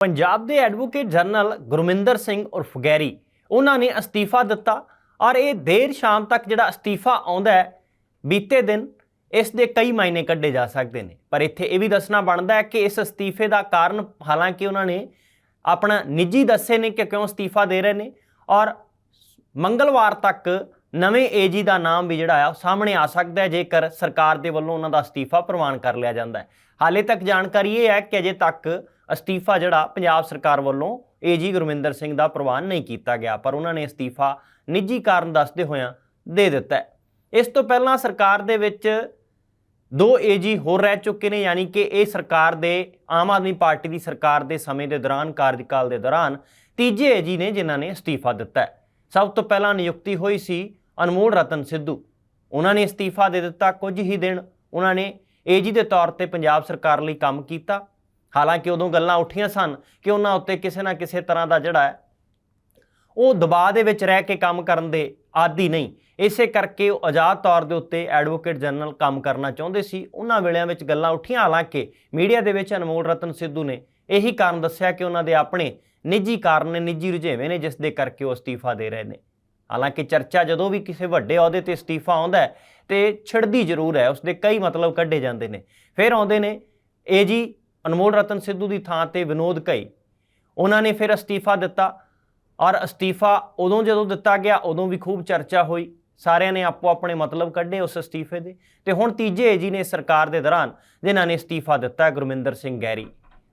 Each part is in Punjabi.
ਪੰਜਾਬ ਦੇ ਐਡਵੋਕੇਟ ਜਨਰਲ ਗੁਰਮਿੰਦਰ ਸਿੰਘ ਉਰਫ ਗੈਰੀ, ਉਹਨਾਂ ਨੇ ਅਸਤੀਫਾ ਦਿੱਤਾ ਔਰ ਇਹ ਦੇਰ ਸ਼ਾਮ ਤੱਕ ਜਿਹੜਾ ਅਸਤੀਫਾ ਆਉਂਦਾ ਹੈ, ਬੀਤੇ ਦਿਨ ਇਸ ਦੇ ਕਈ ਮਾਇਨੇ ਕੱਢੇ ਜਾ ਸਕਦੇ ਨੇ। ਪਰ ਇੱਥੇ ਇਹ ਵੀ ਦੱਸਣਾ ਬਣਦਾ ਹੈ ਕਿ ਇਸ ਅਸਤੀਫੇ ਦਾ ਕਾਰਨ ਹਾਲਾਂਕਿ ਉਹਨਾਂ ਨੇ ਆਪਣਾ ਨਿੱਜੀ ਦੱਸੇ ਨੇ ਕਿ ਕਿਉਂ ਅਸਤੀਫਾ ਦੇ ਰਹੇ ਨੇ ਔਰ ਮੰਗਲਵਾਰ ਤੱਕ ਨਵੇਂ ਏਜੀ ਦਾ ਨਾਮ ਵੀ ਜਿਹੜਾ ਆ, ਉਹ ਸਾਹਮਣੇ ਆ ਸਕਦਾ ਹੈ, ਜੇਕਰ ਸਰਕਾਰ ਦੇ ਵੱਲੋਂ ਉਹਨਾਂ ਦਾ ਅਸਤੀਫਾ ਪ੍ਰਵਾਨ ਕਰ ਲਿਆ ਜਾਂਦਾ ਹੈ। ਹਾਲੇ ਤੱਕ ਜਾਣਕਾਰੀ ਇਹ ਹੈ ਕਿ ਅਜੇ ਤੱਕ ਅਸਤੀਫਾ ਜਿਹੜਾ ਪੰਜਾਬ ਸਰਕਾਰ ਵੱਲੋਂ ਏਜੀ ਗੁਰਮਿੰਦਰ ਸਿੰਘ ਦਾ ਪ੍ਰਵਾਨ ਨਹੀਂ ਕੀਤਾ ਗਿਆ, ਪਰ ਉਹਨਾਂ ਨੇ ਅਸਤੀਫਾ ਨਿੱਜੀ ਕਾਰਨ ਦੱਸਦੇ ਹੋਇਆਂ ਦੇ ਦਿੱਤਾ ਇਸ ਤੋਂ ਪਹਿਲਾਂ ਸਰਕਾਰ ਦੇ ਵਿੱਚ ਦੋ ਏਜੀ ਹੋਰ ਰਹਿ ਚੁੱਕੇ ਨੇ, ਯਾਨੀ ਕਿ ਇਹ ਸਰਕਾਰ ਦੇ, ਆਮ ਆਦਮੀ ਪਾਰਟੀ ਦੀ ਸਰਕਾਰ ਦੇ ਸਮੇਂ ਦੇ ਦੌਰਾਨ, ਕਾਰਜਕਾਲ ਦੇ ਦੌਰਾਨ ਤੀਜੇ ਏਜੀ ਨੇ ਜਿਨ੍ਹਾਂ ਨੇ ਅਸਤੀਫਾ ਦਿੱਤਾ ਸਭ ਤੋਂ ਪਹਿਲਾਂ ਨਿਯੁਕਤੀ ਹੋਈ ਸੀ ਅਨਮੋਲ ਰਤਨ ਸਿੱਧੂ। ਉਹਨਾਂ ਨੇ ਅਸਤੀਫਾ ਦੇ ਦਿੱਤਾ, ਕੁਝ ਹੀ ਦਿਨ ਉਹਨਾਂ ਨੇ ਏਜੀ ਦੇ ਤੌਰ ਤੇ ਪੰਜਾਬ ਸਰਕਾਰ ਲਈ ਕੰਮ ਕੀਤਾ। ਹਾਲਾਂਕਿ ਉਦੋਂ ਗੱਲਾਂ ਉੱਠੀਆਂ ਸਨ ਕਿ ਉਹਨਾਂ ਉੱਤੇ ਕਿਸੇ ਨਾ ਕਿਸੇ ਤਰ੍ਹਾਂ ਦਾ ਜਿਹੜਾ ਹੈ, ਉਹ ਦਬਾਅ ਦੇ ਵਿੱਚ ਰਹਿ ਕੇ ਕੰਮ ਕਰਨ ਦੇ ਆਦੀ ਨਹੀਂ। ਇਸੇ ਕਰਕੇ ਉਹ ਆਜ਼ਾਦ ਤੌਰ ਦੇ ਉੱਤੇ ਐਡਵੋਕੇਟ ਜਨਰਲ ਕੰਮ ਕਰਨਾ ਚਾਹੁੰਦੇ ਸੀ। ਉਹਨਾਂ ਵੇਲਿਆਂ ਵਿੱਚ ਗੱਲਾਂ ਉੱਠੀਆਂ, ਹਾਲਾਂਕਿ ਮੀਡੀਆ ਦੇ ਵਿੱਚ ਅਨਮੋਲ ਰਤਨ ਸਿੱਧੂ ਨੇ ਇਹੀ ਕਾਰਨ ਦੱਸਿਆ ਕਿ ਉਹਨਾਂ ਦੇ ਆਪਣੇ ਨਿੱਜੀ ਕਾਰਨ ਨੇ, ਨਿੱਜੀ ਰੁਝੇਵੇਂ ਨੇ, ਜਿਸ ਦੇ ਕਰਕੇ ਉਹ ਅਸਤੀਫਾ ਦੇ ਰਹੇ ਨੇ। ਹਾਲਾਂਕਿ ਚਰਚਾ ਜਦੋਂ ਵੀ ਕਿਸੇ ਵੱਡੇ ਅਹੁਦੇ ਤੇ ਅਸਤੀਫਾ ਆਉਂਦਾ ਹੈ ਤੇ ਛਿੜਦੀ ਜ਼ਰੂਰ ਹੈ, ਉਸਦੇ ਕਈ ਮਤਲਬ ਕੱਢੇ ਜਾਂਦੇ ਨੇ। ਫਿਰ ਆਉਂਦੇ ਨੇ ਏਜੀ ਅਨਮੋਲ ਰਤਨ ਸਿੱਧੂ ਦੀ ਥਾਂ ਤੇ ਵਿਨੋਦ ਕਈ ਉਹਨਾਂ ਨੇ ਫਿਰ ਅਸਤੀਫਾ ਦਿੱਤਾ ਔਰ ਅਸਤੀਫਾ ਉਦੋਂ ਜਦੋਂ ਦਿੱਤਾ ਗਿਆ, ਉਦੋਂ ਵੀ ਖੂਬ ਚਰਚਾ ਹੋਈ। ਸਾਰਿਆਂ ਨੇ ਆਪੋ ਆਪਣੇ ਮਤਲਬ ਕੱਢੇ ਉਸ ਅਸਤੀਫੇ ਦੇ। ਤੇ ਹੁਣ ਤੀਜੇ ਏਜੀ ਨੇ ਸਰਕਾਰ ਦੇ ਦੌਰਾਨ ਜਿਨ੍ਹਾਂ ਨੇ ਅਸਤੀਫਾ ਦਿੱਤਾ ਗੁਰਮਿੰਦਰ ਸਿੰਘ ਗੈਰੀ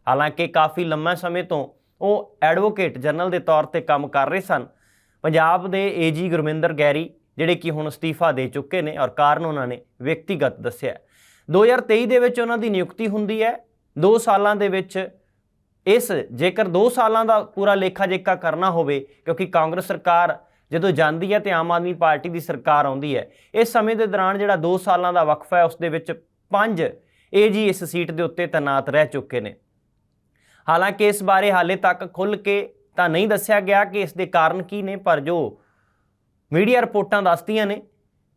ਹਾਲਾਂਕਿ ਕਾਫੀ ਲੰਮਾ ਸਮੇਂ ਤੋਂ ਉਹ ਐਡਵੋਕੇਟ ਜਨਰਲ ਦੇ ਤੌਰ ਤੇ ਕੰਮ ਕਰ ਰਹੇ ਸਨ। ਪੰਜਾਬ ਦੇ ਏਜੀ ਗੁਰਮਿੰਦਰ ਗੈਰੀ, ਜਿਹੜੇ ਕਿ ਹੁਣ ਅਸਤੀਫਾ ਦੇ ਚੁੱਕੇ ਨੇ ਔਰ ਕਾਰਨ ਉਹਨਾਂ ਨੇ ਵਿਅਕਤੀਗਤ ਦੱਸਿਆ ਹੈ। 2023 ਦੇ ਵਿੱਚ ਉਹਨਾਂ ਦੀ ਨਿਯੁਕਤੀ ਹੁੰਦੀ ਹੈ 2 ਸਾਲਾਂ ਦੇ ਵਿੱਚ ਇਸ ਜੇਕਰ 2 ਸਾਲਾਂ ਦਾ ਪੂਰਾ ਲੇਖਾ ਜੇਕਾ ਕਰਨਾ ਹੋਵੇ, ਕਿਉਂਕਿ ਕਾਂਗਰਸ ਸਰਕਾਰ ਜਦੋਂ ਜਾਂਦੀ ਹੈ ਤੇ ਆਮ ਆਦਮੀ ਪਾਰਟੀ ਦੀ ਸਰਕਾਰ ਆਉਂਦੀ ਹੈ, ਇਸ ਸਮੇਂ ਦੇ ਦੌਰਾਨ ਜਿਹੜਾ 2 ਸਾਲਾਂ ਦਾ ਵਕਫਾ ਹੈ, ਉਸ ਦੇ ਵਿੱਚ 5 ਏਜੀ ਇਸ ਸੀਟ ਦੇ ਉੱਤੇ ਤੈਨਾਤ ਰਹਿ ਚੁੱਕੇ ਨੇ ਹਾਲਾਂਕਿ ਇਸ ਬਾਰੇ ਹਾਲੇ ਤੱਕ ਖੁੱਲ ਕੇ ਤਾਂ ਨਹੀਂ ਦੱਸਿਆ ਗਿਆ ਕਿ ਇਸ ਦੇ ਕਾਰਨ ਕੀ ਨੇ, ਪਰ ਜੋ ਮੀਡੀਆ ਰਿਪੋਰਟਾਂ ਦੱਸਦੀਆਂ ਨੇ,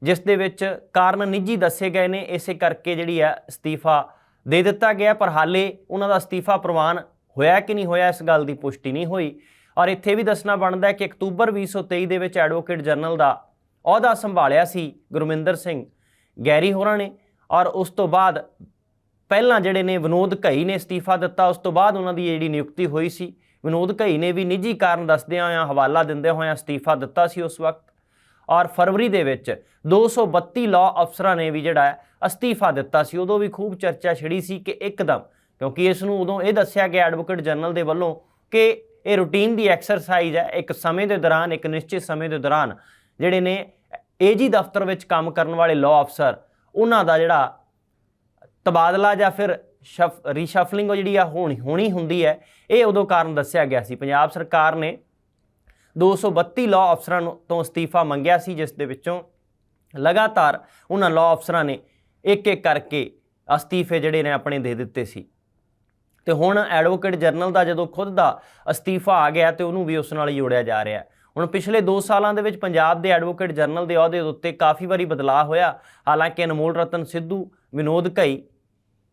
ਜਿਸ ਦੇ ਵਿੱਚ ਕਾਰਨ ਨਿੱਜੀ ਦੱਸੇ ਗਏ ਨੇ, ਇਸੇ ਕਰਕੇ ਜਿਹੜੀ ਹੈ ਅਸਤੀਫਾ ਦੇ ਦਿੱਤਾ ਗਿਆ, ਪਰ ਹਾਲੇ ਉਹਨਾਂ ਦਾ ਅਸਤੀਫਾ ਪ੍ਰਵਾਨ ਹੋਇਆ ਕਿ ਨਹੀਂ ਹੋਇਆ, ਇਸ ਗੱਲ ਦੀ ਪੁਸ਼ਟੀ ਨਹੀਂ ਹੋਈ। ਔਰ ਇੱਥੇ ਵੀ ਦੱਸਣਾ ਬਣਦਾ ਹੈ ਕਿ ਅਕਤੂਬਰ 2023 ਦੇ ਵਿੱਚ ਐਡਵੋਕੇਟ ਜਨਰਲ ਦਾ ਅਹੁਦਾ ਸੰਭਾਲਿਆ ਸੀ ਗੁਰਮਿੰਦਰ ਸਿੰਘ ਗੈਰੀ ਹੋਰਾਂ ਨੇ, ਔਰ ਉਸ ਤੋਂ ਬਾਅਦ ਪਹਿਲਾਂ ਜਿਹੜੇ ਨੇ ਵਿਨੋਦ ਘਈ ਨੇ ਅਸਤੀਫਾ ਦਿੱਤਾ, ਉਸ ਤੋਂ ਬਾਅਦ ਉਹਨਾਂ ਦੀ ਜਿਹੜੀ ਨਿਯੁਕਤੀ ਹੋਈ ਸੀ ਵਿਨੋਦ ਘਈ ਨੇ ਵੀ ਨਿੱਜੀ ਕਾਰਨ ਦੱਸਦਿਆਂ ਹੋਇਆਂ ਹਵਾਲਾ ਦਿੰਦੇ ਹੋਇਆਂ ਅਸਤੀਫਾ ਦਿੱਤਾ ਸੀ ਉਸ ਵਕਤ। ਔਰ ਫਰਵਰੀ ਦੇ ਵਿੱਚ 232 ਲਾਅ ਅਫਸਰਾਂ ਨੇ ਵੀ ਜਿਹੜਾ ਅਸਤੀਫਾ ਦਿੱਤਾ ਸੀ। ਉਦੋਂ ਵੀ ਖੂਬ ਚਰਚਾ ਛਿੜੀ ਸੀ ਕਿ ਇੱਕਦਮ, ਕਿਉਂਕਿ ਇਸ ਨੂੰ ਉਦੋਂ ਇਹ ਦੱਸਿਆ ਗਿਆ ਐਡਵੋਕੇਟ ਜਨਰਲ ਦੇ ਵੱਲੋਂ ਕਿ ਇਹ ਰੂਟੀਨ ਦੀ ਐਕਸਰਸਾਈਜ਼ ਹੈ ਇੱਕ ਸਮੇਂ ਦੇ ਦੌਰਾਨ, ਇੱਕ ਨਿਸ਼ਚਿਤ ਸਮੇਂ ਦੇ ਦੌਰਾਨ। ਜਿਹੜੇ ਨੇ ਏਜੀ ਦਫ਼ਤਰ ਵਿੱਚ ਕੰਮ ਕਰਨ ਵਾਲੇ ਲਾਅ ਅਫਸਰ, ਉਹਨਾਂ ਦਾ ਜਿਹੜਾ ਤਬਾਦਲਾ ਜਾਂ ਫਿਰ ਰੀਸ਼ਫਲਿੰਗ ਉਹ ਜਿਹੜੀ ਆ ਹੋਣੀ ਹੋਣੀ ਹੁੰਦੀ ਹੈ, ਇਹ ਉਦੋਂ ਕਾਰਨ ਦੱਸਿਆ ਗਿਆ ਸੀ। ਪੰਜਾਬ ਸਰਕਾਰ ਨੇ 232 ਲਾਅ ਅਫਸਰਾਂ ਨੂੰ ਤੋਂ ਅਸਤੀਫਾ ਮੰਗਿਆ ਸੀ, ਜਿਸ ਦੇ ਵਿੱਚੋਂ ਲਗਾਤਾਰ ਉਹਨਾਂ ਲਾਅ ਅਫਸਰਾਂ ਨੇ ਇੱਕ ਇੱਕ ਕਰਕੇ ਅਸਤੀਫੇ ਜਿਹੜੇ ਨੇ ਆਪਣੇ ਦੇ ਦਿੱਤੇ ਸੀ। ਤੇ ਹੁਣ ਐਡਵੋਕੇਟ ਜਨਰਲ ਦਾ ਜਦੋਂ ਖੁਦ ਦਾ ਅਸਤੀਫਾ ਆ ਗਿਆ ਤੇ ਉਹਨੂੰ ਵੀ ਉਸ ਨਾਲ ਹੀ ਜੋੜਿਆ ਜਾ ਰਿਹਾ। ਹੁਣ ਪਿਛਲੇ 2 ਸਾਲਾਂ ਦੇ ਵਿੱਚ ਪੰਜਾਬ ਦੇ ਐਡਵੋਕੇਟ ਜਨਰਲ ਦੇ ਅਹੁਦੇ ਉੱਤੇ ਕਾਫੀ ਵਾਰੀ ਬਦਲਾਅ ਹੋਇਆ। ਹਾਲਾਂਕਿ ਅਨਮੋਲ ਰਤਨ ਸਿੱਧੂ, ਵਿਨੋਦ ਘਈ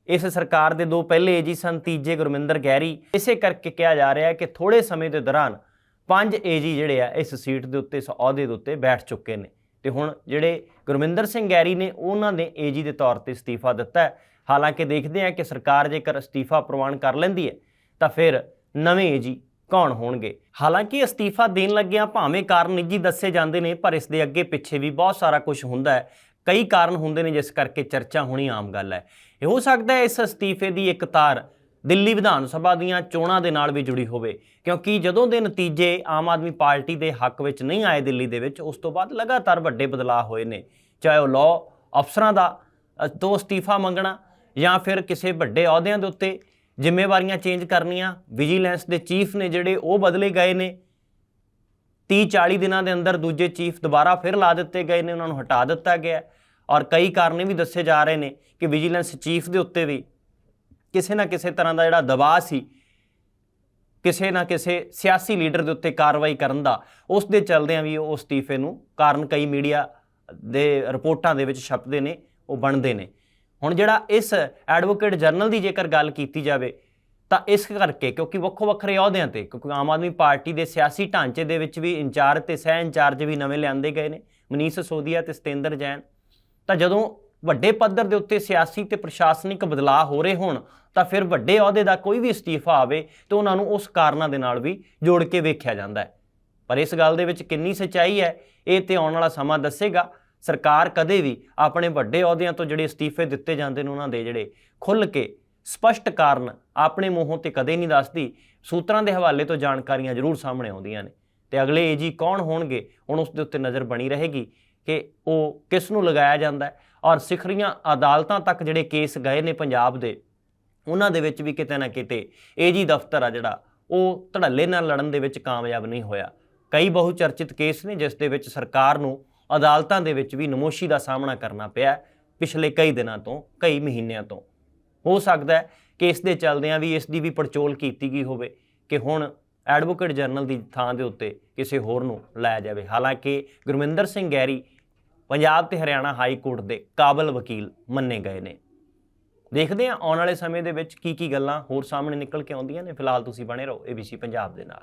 ਇਸ ਸਰਕਾਰ ਦੇ ਦੋ ਪਹਿਲੇ ਏਜੀ ਸਨ, ਤੀਜੇ ਗੁਰਮਿੰਦਰ ਗੈਰੀ ਇਸੇ ਕਰਕੇ ਕਿਹਾ ਜਾ ਰਿਹਾ ਹੈ ਕਿ ਥੋੜੇ ਸਮੇਂ ਦੇ ਦੌਰਾਨ ਪੰਜ ਏਜੀ ਜਿਹੜੇ ਆ, ਇਸ ਸੀਟ ਦੇ ਉੱਤੇ, ਇਸ ਅਹੁਦੇ ਦੇ ਉੱਤੇ ਬੈਠ ਚੁੱਕੇ ਨੇ। ਤੇ ਹੁਣ ਜਿਹੜੇ ਗੁਰਮਿੰਦਰ ਸਿੰਘ ਗੈਰੀ ਨੇ, ਉਹਨਾਂ ਨੇ ਏਜੀ ਦੇ ਤੌਰ ਤੇ ਅਸਤੀਫਾ ਦਿੱਤਾ ਹੈ। ਹਾਲਾਂਕਿ ਦੇਖਦੇ ਹਾਂ ਕਿ ਸਰਕਾਰ ਜੇਕਰ ਅਸਤੀਫਾ ਪ੍ਰਵਾਨ ਕਰ ਲੈਂਦੀ ਹੈ, ਤਾਂ ਫਿਰ ਨਵੇਂ ਏਜੀ ਕੌਣ ਹੋਣਗੇ? ਹਾਲਾਂਕਿ ਅਸਤੀਫਾ ਦੇਣ ਲੱਗਿਆਂ ਭਾਵੇਂ ਕਾਰਨ ਨਿੱਜੀ ਦੱਸੇ ਜਾਂਦੇ ਨੇ, ਪਰ ਇਸ ਦੇ ਅੱਗੇ ਪਿੱਛੇ ਵੀ ਬਹੁਤ ਸਾਰਾ ਕੁਝ ਹੁੰਦਾ ਹੈ। ਕਈ ਕਾਰਨ ਹੁੰਦੇ ਨੇ ਜਿਸ ਕਰਕੇ ਚਰਚਾ ਹੋਣੀ ਆਮ ਗੱਲ ਹੈ। ਇਹ ਹੋ ਸਕਦਾ ਹੈ ਇਸ ਅਸਤੀਫੇ ਦੀ ਇੱਕ ਤਾਰ ਦਿੱਲੀ ਵਿਧਾਨ ਸਭਾ ਦੀਆਂ ਚੋਣਾਂ ਦੇ ਨਾਲ ਵੀ ਜੁੜੀ ਹੋਵੇ, ਕਿਉਂਕਿ ਜਦੋਂ ਦੇ ਨਤੀਜੇ ਆਮ ਆਦਮੀ ਪਾਰਟੀ ਦੇ ਹੱਕ ਵਿੱਚ ਨਹੀਂ ਆਏ ਦਿੱਲੀ ਦੇ ਵਿੱਚ, ਉਸ ਤੋਂ ਬਾਅਦ ਲਗਾਤਾਰ ਵੱਡੇ ਬਦਲਾਅ ਹੋਏ ਨੇ। ਚਾਹੇ ਉਹ ਲਾਅ ਅਫਸਰਾਂ ਦਾ ਤੋਂ ਅਸਤੀਫਾ ਮੰਗਣਾ ਜਾਂ ਫਿਰ ਕਿਸੇ ਵੱਡੇ ਅਹੁਦਿਆਂ ਦੇ ਉੱਤੇ ਜ਼ਿੰਮੇਵਾਰੀਆਂ ਚੇਂਜ ਕਰਨੀਆਂ ਵਿਜੀਲੈਂਸ ਦੇ ਚੀਫ ਨੇ ਜਿਹੜੇ ਉਹ ਬਦਲੇ ਗਏ ਨੇ। 30 40 ਦਿਨਾਂ ਦੇ ਅੰਦਰ ਦੂਜੇ ਚੀਫ ਦੁਬਾਰਾ ਫਿਰ ਲਾ ਦਿੱਤੇ ਗਏ ਨੇ, ਉਹਨਾਂ ਨੂੰ ਹਟਾ ਦਿੱਤਾ ਗਿਆ ਔਰ ਕਈ ਕਾਰਨ ਇਹ ਵੀ ਦੱਸੇ ਜਾ ਰਹੇ ਨੇ ਕਿ ਵਿਜੀਲੈਂਸ ਚੀਫ ਦੇ ਉੱਤੇ ਵੀ ਕਿਸੇ ਨਾ ਕਿਸੇ ਤਰ੍ਹਾਂ ਦਾ ਜਿਹੜਾ ਦਬਾਅ ਸੀ, ਕਿਸੇ ਨਾ ਕਿਸੇ ਸਿਆਸੀ ਲੀਡਰ ਦੇ ਉੱਤੇ ਕਾਰਵਾਈ ਕਰਨ ਦਾ, ਉਸ ਦੇ ਚਲਦਿਆਂ ਵੀ ਉਹ ਅਸਤੀਫੇ ਨੂੰ, ਕਾਰਨ ਕਈ ਮੀਡੀਆ ਦੇ ਰਿਪੋਰਟਾਂ ਦੇ ਵਿੱਚ ਛਪਦੇ ਨੇ, ਉਹ ਬਣਦੇ ਨੇ। ਹੁਣ ਜਿਹੜਾ ਇਸ ਐਡਵੋਕੇਟ ਜਨਰਲ ਦੀ ਜੇਕਰ ਗੱਲ ਕੀਤੀ ਜਾਵੇ ਤਾਂ ਇਸ ਕਰਕੇ, ਕਿਉਂਕਿ ਵੱਖੋ ਵੱਖਰੇ ਅਹੁਦਿਆਂ ਤੇ, ਕਿਉਂਕਿ ਆਮ ਆਦਮੀ ਪਾਰਟੀ ਦੇ ਸਿਆਸੀ ਢਾਂਚੇ ਦੇ ਵਿੱਚ ਵੀ ਇੰਚਾਰਜ ਤੇ ਸਹਿ ਇੰਚਾਰਜ ਵੀ ਨਵੇਂ ਲਿਆਂਦੇ ਗਏ ਨੇ, ਮਨੀਸ਼ ਸੋਦੀਆ ਤੇ ਸਤਿੰਦਰ ਜੈਨ। ਤਾਂ ਜਦੋਂ ਵੱਡੇ ਪੱਧਰ ਦੇ ਉੱਤੇ ਸਿਆਸੀ ਤੇ ਪ੍ਰਸ਼ਾਸਨਿਕ ਬਦਲਾਅ ਹੋ ਰਹੇ ਹੋਣ, ਤਾਂ ਫਿਰ ਵੱਡੇ ਅਹੁਦੇ ਦਾ ਕੋਈ ਵੀ ਅਸਤੀਫਾ ਆਵੇ, ਤੇ ਉਹਨਾਂ ਨੂੰ ਉਸ ਕਾਰਨਾਂ ਦੇ ਨਾਲ ਵੀ ਜੋੜ ਕੇ ਵੇਖਿਆ ਜਾਂਦਾ ਹੈ। ਪਰ ਇਸ ਗੱਲ ਦੇ ਵਿੱਚ ਕਿੰਨੀ ਸੱਚਾਈ ਹੈ, ਇਹ ਤੇ ਆਉਣ ਵਾਲਾ ਸਮਾਂ ਦੱਸੇਗਾ। ਸਰਕਾਰ ਕਦੇ ਵੀ ਆਪਣੇ ਵੱਡੇ ਅਹੁਦਿਆਂ ਤੋਂ ਜਿਹੜੇ ਅਸਤੀਫੇ ਦਿੱਤੇ ਜਾਂਦੇ ਨੇ, ਉਹਨਾਂ ਦੇ ਜਿਹੜੇ ਖੁੱਲ੍ਹ ਕੇ ਸਪਸ਼ਟ ਕਾਰਨ ਆਪਣੇ ਮੂੰਹੋਂ ਤੇ ਕਦੇ ਨਹੀਂ ਦੱਸਦੀ, ਸੂਤਰਾਂ ਦੇ ਹਵਾਲੇ ਤੋਂ ਜਾਣਕਾਰੀਆਂ ਜ਼ਰੂਰ ਸਾਹਮਣੇ ਆਉਂਦੀਆਂ ਨੇ। ਤੇ ਅਗਲੇ ਏਜੀ ਕੌਣ ਹੋਣਗੇ? ਹੁਣ ਉਸ ਦੇ ਉੱਤੇ ਨਜ਼ਰ ਬਣੀ ਰਹੇਗੀ ਕਿ ਉਹ ਕਿਸ ਨੂੰ ਲਗਾਇਆ ਜਾਂਦਾ ਔਰ ਸਿਖਰੀਆਂ ਅਦਾਲਤਾਂ ਤੱਕ ਜਿਹੜੇ ਕੇਸ ਗਏ ਨੇ ਪੰਜਾਬ ਦੇ, ਉਹਨਾਂ ਦੇ ਵਿੱਚ ਵੀ ਕਿਤੇ ਨਾ ਕਿਤੇ ਏਜੀ ਦਫ਼ਤਰ ਆ ਜਿਹੜਾ, ਉਹ ਧੜੱਲੇ ਨਾਲ ਲੜਨ ਦੇ ਵਿੱਚ ਕਾਮਯਾਬ ਨਹੀਂ ਹੋਇਆ। ਕਈ ਬਹੁ ਚਰਚਿਤ ਕੇਸ ਨੇ ਜਿਸ ਦੇ ਵਿੱਚ ਸਰਕਾਰ ਨੂੰ ਅਦਾਲਤਾਂ ਦੇ ਵਿੱਚ ਵੀ ਨਮੋਸ਼ੀ ਦਾ ਸਾਹਮਣਾ ਕਰਨਾ ਪਿਆ ਪਿਛਲੇ ਕਈ ਦਿਨਾਂ ਤੋਂ, ਕਈ ਮਹੀਨਿਆਂ ਤੋਂ। ਹੋ ਸਕਦਾ ਕਿ ਇਸ ਦੇ ਚੱਲਦਿਆਂ ਵੀ ਇਸ ਦੀ ਵੀ ਪੜਚੋਲ ਕੀਤੀ ਗਈ ਹੋਵੇ ਕਿ ਹੁਣ ਐਡਵੋਕੇਟ ਜਨਰਲ ਦੀ ਥਾਂ ਦੇ ਉੱਤੇ ਕਿਸੇ ਹੋਰ ਨੂੰ ਲਾਇਆ ਜਾਵੇ। ਹਾਲਾਂਕਿ ਗੁਰਮਿੰਦਰ ਸਿੰਘ ਗੈਰੀ ਪੰਜਾਬ ਤੇ ਹਰਿਆਣਾ ਹਾਈ ਕੋਰਟ ਦੇ ਕਾਬਲ ਵਕੀਲ ਮੰਨੇ ਗਏ ਨੇ। ਦੇਖਦੇ ਹਾਂ ਆਉਣ ਵਾਲੇ ਸਮੇਂ ਦੇ ਵਿੱਚ ਕੀ ਕੀ ਗੱਲਾਂ ਹੋਰ ਸਾਹਮਣੇ ਨਿਕਲ ਕੇ ਆਉਂਦੀਆਂ ਨੇ। ਫਿਲਹਾਲ ਤੁਸੀਂ ਬਣੇ ਰਹੋ ABC ਪੰਜਾਬ ਦੇ ਨਾਲ।